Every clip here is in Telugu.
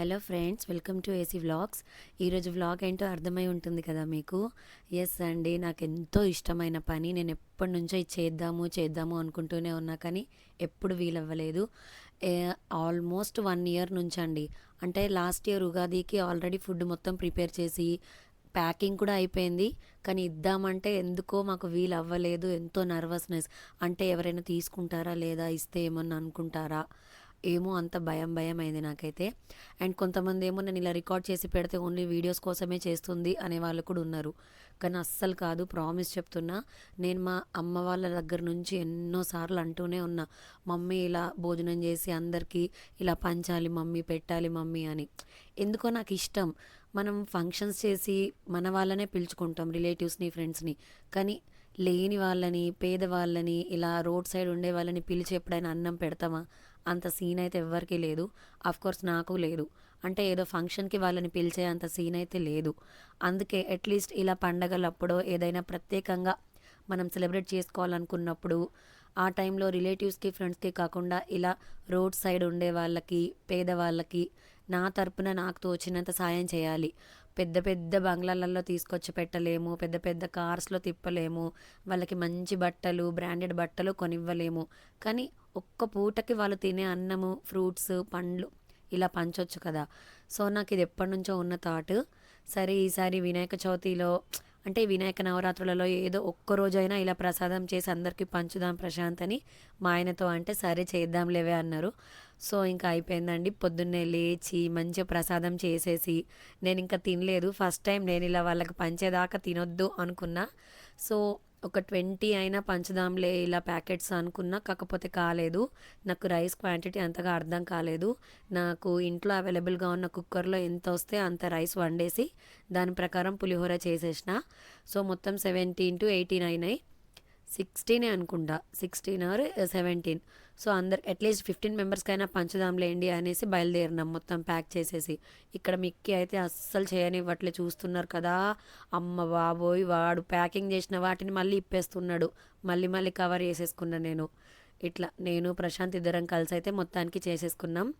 Hello friends welcome to AC vlogs. ఈరోజు వ్లాగ్ ఏంటో అర్థమై ఉంటుంది కదా మీకు? ఎస్ అండి నాకు ఎంతో ఇష్టమైన పని. నేను ఎప్పటి నుంచో ఇది చేద్దాము చేద్దాము అనుకుంటూనే ఉన్నా కానీ ఎప్పుడు వీలవ్వలేదు. ఆల్మోస్ట్ వన్ ఇయర్ నుంచి అండి అంటే లాస్ట్ ఇయర్ ఉగాదికి ఆల్రెడీ ఫుడ్ మొత్తం ప్రిపేర్ చేసి ప్యాకింగ్ కూడా అయిపోయింది. కానీ ఇద్దామంటే ఎందుకో మాకు వీలు అవ్వలేదు ఎంతో నర్వస్నెస్. అంటే ఎవరైనా తీసుకుంటారా లేదా ఇస్తే ఏమన్నా అనుకుంటారా? ఏమో అంత భయం భయం అయింది నాకైతే. అండ్ కొంతమంది ఏమో నేను ఇలా రికార్డ్ చేసి పెడితే ఓన్లీ వీడియోస్ కోసమే చేస్తుంది అనే వాళ్ళు కూడా ఉన్నారు. కానీ అస్సలు కాదు ప్రామిస్ చెప్తున్నా నేను మా అమ్మ వాళ్ళ దగ్గర నుంచి ఎన్నోసార్లు అంటూనే ఉన్నా మమ్మీ ఇలా భోజనం చేసి అందరికీ ఇలా పంచాలి మమ్మీ పెట్టాలి మమ్మీ అని. ఎందుకో నాకు ఇష్టం. మనం ఫంక్షన్స్ చేసి మన వాళ్ళనే పిలుచుకుంటాం రిలేటివ్స్ని ఫ్రెండ్స్ని. కానీ లేని వాళ్ళని పేదవాళ్ళని ఇలా రోడ్ సైడ్ ఉండే వాళ్ళని పిలిచి ఎప్పుడైనా అన్నం పెడతామా? అంత సీన్ అయితే ఎవ్వరికీ లేదు. కోర్స్ నాకు లేదు. అంటే ఏదో ఫంక్షన్కి వాళ్ళని పిలిచే అంత సీన్ అయితే లేదు. అందుకే అట్లీస్ట్ ఇలా పండగలప్పుడో ఏదైనా ప్రత్యేకంగా మనం సెలబ్రేట్ చేసుకోవాలనుకున్నప్పుడు ఆ టైంలో రిలేటివ్స్కి ఫ్రెండ్స్కి కాకుండా ఇలా రోడ్ సైడ్ ఉండే వాళ్ళకి పేదవాళ్ళకి నా తరపున నాకు తోచినంత సాయం చేయాలి. పెద్ద పెద్ద బంగ్లాలలో తీసుకొచ్చి పెట్టలేము పెద్ద పెద్ద కార్స్లో తిప్పలేము వాళ్ళకి మంచి బట్టలు బ్రాండెడ్ బట్టలు కొనివ్వలేము. కానీ ఒక్క పూటకి వాళ్ళు తినే అన్నము ఫ్రూట్స్ పండ్లు ఇలా పంచవచ్చు కదా. సో నాకు ఇది ఎప్పటి నుంచో ఉన్న థాట్. సరే ఈసారి వినాయక చవితిలో అంటే వినాయక నవరాత్రులలో ఏదో ఒక్క రోజైనా ఇలా ప్రసాదం చేసి అందరికీ పంచుదాం ప్రశాంత్ అని మా ఆయనతో అంటే సరే చేద్దాం లేవే అన్నారు. సో ఇంకా అయిపోయిందండి. పొద్దున్నే లేచి మంచిగా ప్రసాదం చేసేసి నేను ఇంకా తినలేదు. ఫస్ట్ టైం నేను ఇలా వాళ్ళకి పంచేదాకా తినొద్దు అనుకున్నా. సో ఒక ట్వంటీ అయినా పంచదాంలే ఇలా ప్యాకెట్స్ అనుకున్నా కాకపోతే కాలేదు. నాకు రైస్ క్వాంటిటీ అంతగా అర్థం కాలేదు. నాకు ఇంట్లో అవైలబుల్గా ఉన్న కుక్కర్లో ఎంత వస్తే అంత రైస్ వండేసి దాని ప్రకారం పులిహోర చేసేసిన. సో మొత్తం సెవెంటీన్ టు ఎయిటీన్ అయినాయి సిక్స్టీనే అనుకుంటా. Sixteen or seventeen. సో అందరు అట్లీస్ట్ ఫిఫ్టీన్ మెంబర్స్కైనా పంచుదాంలేండి అనేసి బయలుదేరినాం మొత్తం ప్యాక్ చేసేసి. ఇక్కడ మిక్కి అయితే అస్సలు చేయనివ్వట్లే చూస్తున్నారు కదా. అమ్మ బాబోయ్ వాడు ప్యాకింగ్ చేసిన వాటిని మళ్ళీ ఇప్పేస్తున్నాడు. మళ్ళీ మళ్ళీ కవర్ చేసేసుకున్నా నేను. ఇట్లా నేను ప్రశాంత్ ఇద్దరం కలిసి అయితే మొత్తానికి చేసేసుకున్నాం.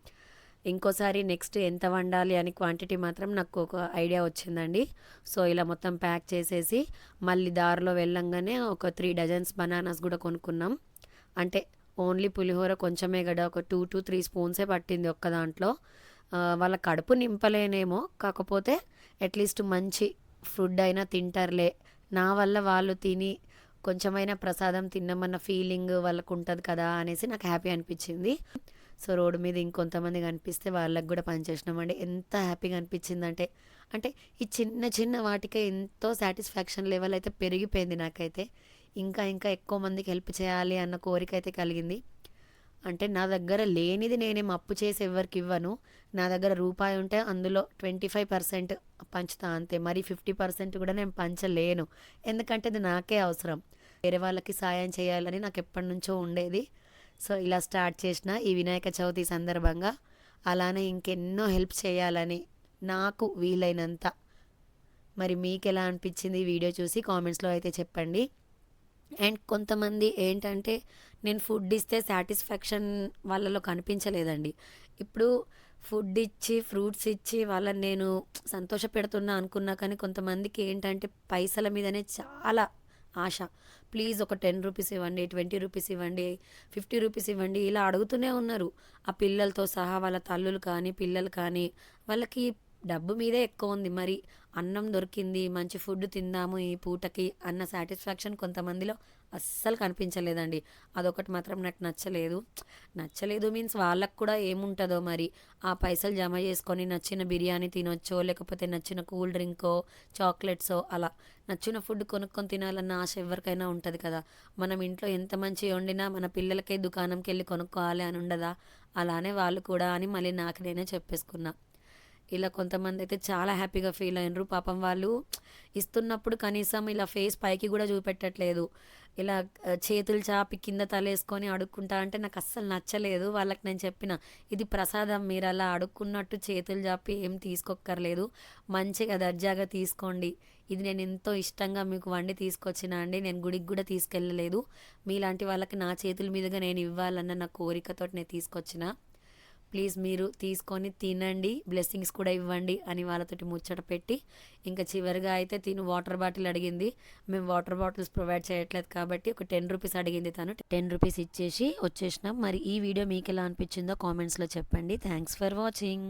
ఇంకోసారి నెక్స్ట్ ఎంత వండాలి అని క్వాంటిటీ మాత్రం నాకు ఒక ఐడియా వచ్చిందండి. సో ఇలా మొత్తం ప్యాక్ చేసేసి మళ్ళీ దారిలో వెళ్ళంగానే ఒక త్రీ డజన్స్ బనానాస్ కూడా కొనుక్కున్నాం. అంటే ఓన్లీ పులిహోర కొంచెమే కదా ఒక టూ టు త్రీ స్పూన్సే పట్టింది ఒక్క దాంట్లో. వాళ్ళ కడుపు నింపలేనేమో కాకపోతే అట్లీస్ట్ మంచి ఫుడ్ అయినా తింటారులే. నా వల్ల వాళ్ళు తిని కొంచెమైనా ప్రసాదం తిన్నామన్న ఫీలింగ్ వాళ్ళకు ఉంటుంది కదా అనేసి నాకు హ్యాపీ అనిపించింది. సో రోడ్డు మీద ఇంకొంతమంది కనిపిస్తే వాళ్ళకి కూడా పనిచేసినామండి ఎంత హ్యాపీగా అనిపించిందంటే అంటే ఈ చిన్న చిన్న వాటికే ఎంతో సాటిస్ఫాక్షన్ లెవెల్ అయితే పెరిగిపోయింది నాకైతే. ఇంకా ఇంకా ఎక్కువ మందికి హెల్ప్ చేయాలి అన్న కోరిక అయితే కలిగింది. అంటే నా దగ్గర లేనిది నేనేం అప్పు చేసి ఎవరికి ఇవ్వను. నా దగ్గర రూపాయి ఉంటే అందులో ట్వంటీ ఫైవ్ పర్సెంట్ పంచుతా అంతే. మరి ఫిఫ్టీ పర్సెంట్ కూడా నేను పంచలేను. ఎందుకంటే అది నాకే అవసరం. వేరే వాళ్ళకి సాయం చేయాలని నాకు ఎప్పటి నుంచో ఉండేది. సో ఇలా స్టార్ట్ చేసిన ఈ వినాయక చవితి సందర్భంగా అలానే ఇంకెన్నో హెల్ప్ చేయాలని నాకు వీలైనంత. మరి మీకు ఎలా అనిపించింది ఈ వీడియో చూసి కామెంట్స్లో అయితే చెప్పండి. అండ్ కొంతమంది ఏంటంటే నేను ఫుడ్ ఇస్తే సాటిస్ఫాక్షన్ వాళ్ళలో కనిపించలేదండి. ఇప్పుడు ఫుడ్ ఇచ్చి ఫ్రూట్స్ ఇచ్చి వాళ్ళని నేను సంతోష పెడుతున్నా అనుకున్నా కానీ కొంతమందికి ఏంటంటే పైసల మీదనే చాలా ఆశ. ప్లీజ్ ఒక టెన్ రూపీస్ ఇవ్వండి ట్వంటీ రూపీస్ ఇవ్వండి ఫిఫ్టీ రూపీస్ ఇవ్వండి ఇలా అడుగుతూనే ఉన్నారు. ఆ పిల్లలతో సహా వాళ్ళ తల్లులు కానీ పిల్లలు కానీ వాళ్ళకి డబ్బు మీదే ఎక్కువ ఉంది. మరి అన్నం దొరికింది మంచి ఫుడ్ తిందాము ఈ పూటకి అన్న సాటిస్ఫాక్షన్ కొంతమందిలో అస్సలు కనిపించలేదండి. అదొకటి మాత్రం నాకు నచ్చలేదు. నచ్చలేదు మీన్స్ వాళ్ళకు కూడా ఏముంటుందో మరి. ఆ పైసలు జమ చేసుకొని నచ్చిన బిర్యానీ తినొచ్చో లేకపోతే నచ్చిన కూల్ డ్రింకో చాక్లెట్సో అలా నచ్చిన ఫుడ్ కొనుక్కొని తినాలన్న ఆశ ఎవరికైనా ఉంటుంది కదా. మనం ఇంట్లో ఎంత మంచి వండినా మన పిల్లలకే దుకాణంకి వెళ్ళి కొనుక్కోవాలి అని ఉండదా? అలానే వాళ్ళు కూడా అని మళ్ళీ నాకు నేనే చెప్పేసుకున్నా. ఇలా కొంతమంది అయితే చాలా హ్యాపీగా ఫీల్ అయినరు. పాపం వాళ్ళు ఇస్తున్నప్పుడు కనీసం ఇలా ఫేస్ పైకి కూడా చూపెట్టట్లేదు. ఇలా చేతులు చాపి కింద తలేసుకొని అడుక్కుంటా అంటే నాకు అస్సలు నచ్చలేదు. వాళ్ళకి నేను చెప్పిన ఇది ప్రసాదం మీరు అలా అడుక్కున్నట్టు చేతులు చాపి ఏం తీసుకోక్కర్లేదు. మంచిగా దర్జాగా తీసుకోండి. ఇది నేను ఎంతో ఇష్టంగా మీకు వండి తీసుకొచ్చిన అండి. నేను గుడికి కూడా తీసుకెళ్ళలేదు. మీలాంటి వాళ్ళకి నా చేతుల మీదుగా నేను ఇవ్వాలన్న నా కోరికతో నేను తీసుకొచ్చిన. ప్లీజ్ మీరు తీసుకొని తినండి బ్లెస్సింగ్స్ కూడా ఇవ్వండి అని వాళ్ళతోటి ముచ్చట పెట్టి ఇంకా చివరిగా అయితే తిను వాటర్ బాటిల్ అడిగింది. మేము వాటర్ బాటిల్స్ ప్రొవైడ్ చేయట్లేదు కాబట్టి ఒక టెన్ రూపీస్ అడిగింది తను. టెన్ రూపీస్ ఇచ్చేసి వచ్చేసినాం. మరి ఈ వీడియో మీకు ఎలా అనిపించిందో కామెంట్స్లో చెప్పండి. Thanks for watching.